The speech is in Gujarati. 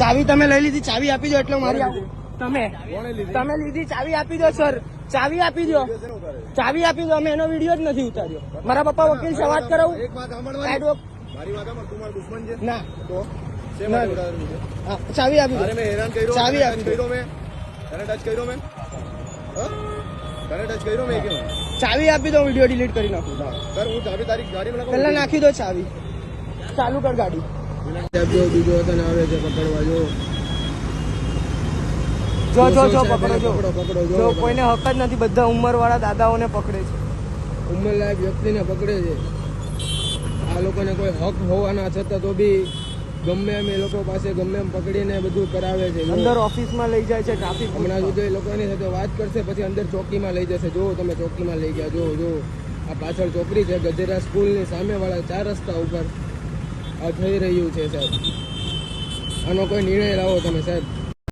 ચાવી તમે લઈ લીધી ચાવી આપી દો એટલે મારી આવું. તમે? તમે લીધી ચાવી આપી દો સર ચાવી આપી દો. ચાવી આપી દો અમે એનો વીડિયો જ નથી ઉતાર્યો. મારા પપ્પા વકીલ છે વાત કરાવું? ના. ચાવી આપી દો. મેં હેરાન કર્યો ચાવી આપી દો. ચાવી આપી દો વીડિયો ડિલીટ કરી નાખું. પહેલા નાખી દો ચાવી. ચાલુ કર ગાડી. સાહેબ જો બીજો તને આવે છે પકડવા જો. જો જો જો પકડો પકડો, પકડો, જો. જો કોઈને હક જ નથી બધા ઉંમર વાળા દાદાઓને પકડે છે. ઉંમરલાયક વ્યક્તિને પકડે છે. આ લોકોને કોઈ હક હોવાના છતાં તો બી ગમે એમ એ લોકો પાસે ગમે એમ પકડીને બધું કરાવે છે અંદર ઓફિસમાં લઈ જાય છે ટ્રાફિક હમણાં સુધી એ લોકો એની સાથે વાત કરશે પછી અંદર ચોકીમાં લઈ જશે. જો તમે ચોકીમાં લઈ ગયા જો જો. આ પાછળ ચોકડી છે ગજેરા સ્કૂલની સામેવાળા ચાર રસ્તા ઉપર. આ થઈ રહ્યું છે સાહેબ. આનો કોઈ નિર્ણય લાવો તમે સાહેબ.